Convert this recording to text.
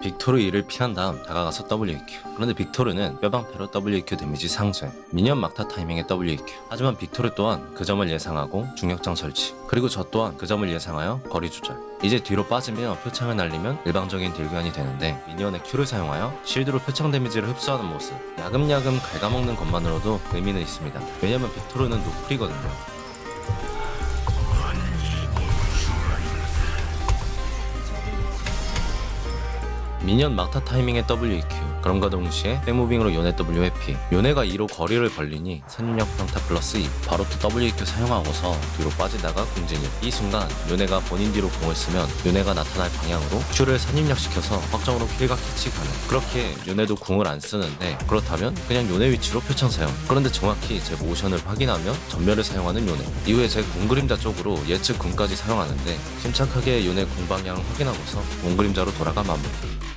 빅토르 E를 피한 다음 다가가서 WQ 그런데 빅토르는 뼈방패로 WQ 데미지 상쇄 미니언 막타 타이밍에 WQ 하지만 빅토르 또한 그 점을 예상하고 중력장 설치 그리고 저 또한 그 점을 예상하여 거리 조절. 이제 뒤로 빠지며 표창을 날리면 일방적인 딜교환이 되는데 미니언의 Q를 사용하여 실드로 표창 데미지를 흡수하는 모습 야금야금 갉아먹는 것만으로도 의미는 있습니다. 왜냐면 빅토르는 노플이거든요 미니언 막타 타이밍의 WQ 그럼과 동시에 백무빙으로 요네 W 회피. 요네가 2로 거리를 벌리니 선입력 평타 플러스 2 바로 또 WQ 사용하고서 뒤로 빠지다가 궁진입 이 순간 요네가 본인 뒤로 공을 쓰면 요네가 나타날 방향으로 Q를 선입력시켜서 확정으로 킬과 캐치 가능. 그렇게 요네도 궁을 안 쓰는데 그렇다면 그냥 요네 위치로 표창 사용. 그런데 정확히 제 모션을 확인하면 전멸을 사용하는 요네. 이후에 제 궁 그림자 쪽으로 예측 궁까지 사용하는데 침착하게 요네 궁 방향을 확인하고서 궁 그림자로 돌아가 마무리